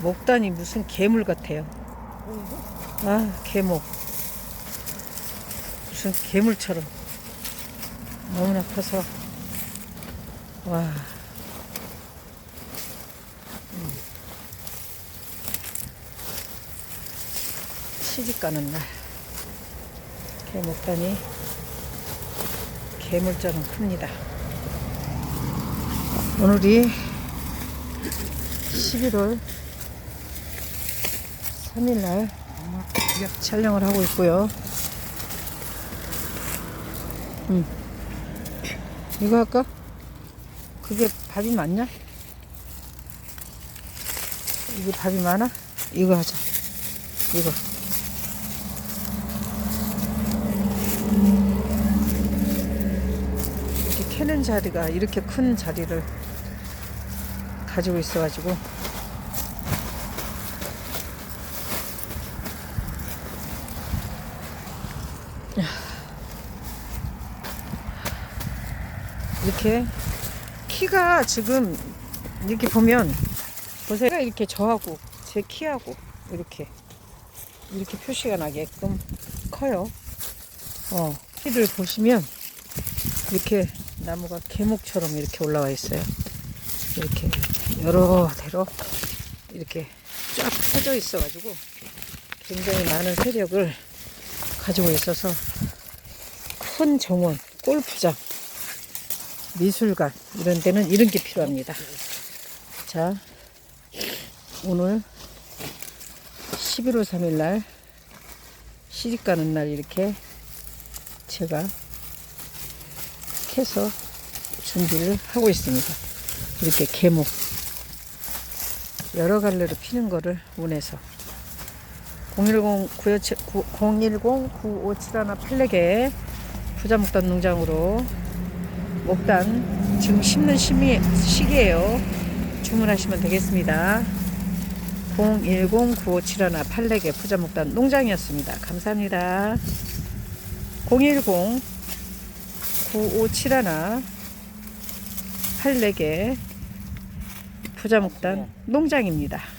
목단이 무슨 괴물 같아요. 아, 개목. 무슨 괴물처럼. 너무나 커서. 와. 음. 시집 가는 날. 개목단이 괴물처럼 큽니다. 오늘이 11월 3일날 촬영을 하고 있고요. 음. 이거 할까? 그게 밥이 많냐? 이게 밥이 많아? 이거 하자. 이거. 이렇게 캐는 자리가 이렇게 큰 자리를 가지고 있어가지고 이렇게 키가 지금 이렇게 보면 보세요 이렇게 저하고 제 키하고 이렇게 이렇게 표시가 나게끔 커요. 어 키를 보시면 이렇게 나무가 계목처럼 이렇게 올라와 있어요. 이렇게 여러 대로 이렇게 쫙 펴져 있어 가지고 굉장히 많은 세력을 가지고 있어서 큰 정원, 골프장, 미술관 이런 데는 이런 게 필요합니다. 자, 오늘 11월 3일 날 시집 가는 날 이렇게 제가 캐서 준비를 하고 있습니다. 이렇게 개목 여러 갈래로 피는 거를 원해서 010 957 팔레개 부자목단 농장으로 목단 지금 심는 시미, 시기예요. 주문하시면 되겠습니다. 010-9571 팔레개 부자목단 농장이었습니다. 감사합니다. 010 9571 84개 부자목단 농장입니다.